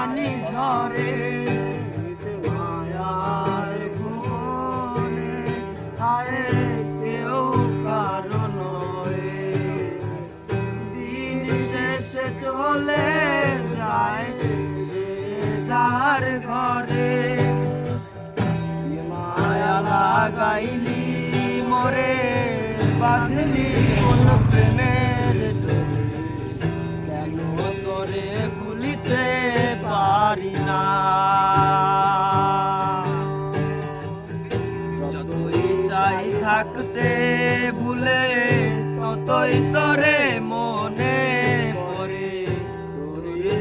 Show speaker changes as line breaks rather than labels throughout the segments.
ঘরে মায়ার ভুবনে হায়, কেউ কারও নয়। দিন শেষে চলে যায়, সে যার ঘরে। মায়া লাগাইলি মোরে, বাঁধলি কোন প্রেমের থাকতে ভুলে ততই তোরে মনে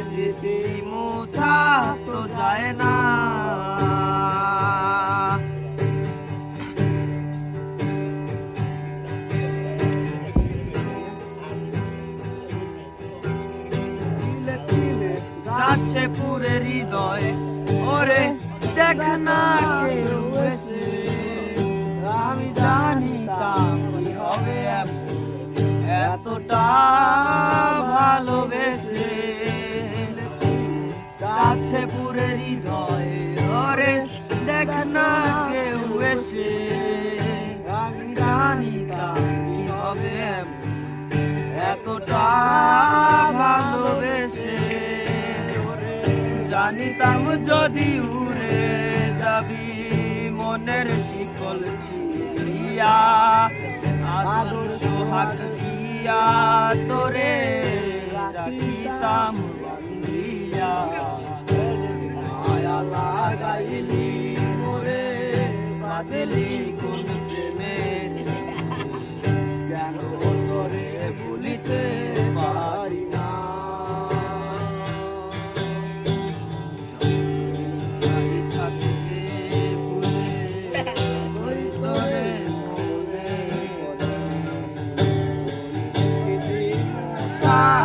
স্মৃতি মুছা তো যায় না। যাচ্ছে পুরে হৃদয়। ওরে, দেখ না কেউ এতটা ভালোবেসে যাচ্ছে পুরে হৃদয় দেখ না কেউ এসে। আমি জানি কি হবে এতটা ভালোবেসে জানিতাম যদি উড়ে যাবি মনের শিকল ছিয়া আদর সোহাগ দিয়া তোরে রাখিতাম মায়া লাগাইলি মোরে বাদলি মনে পড়ে।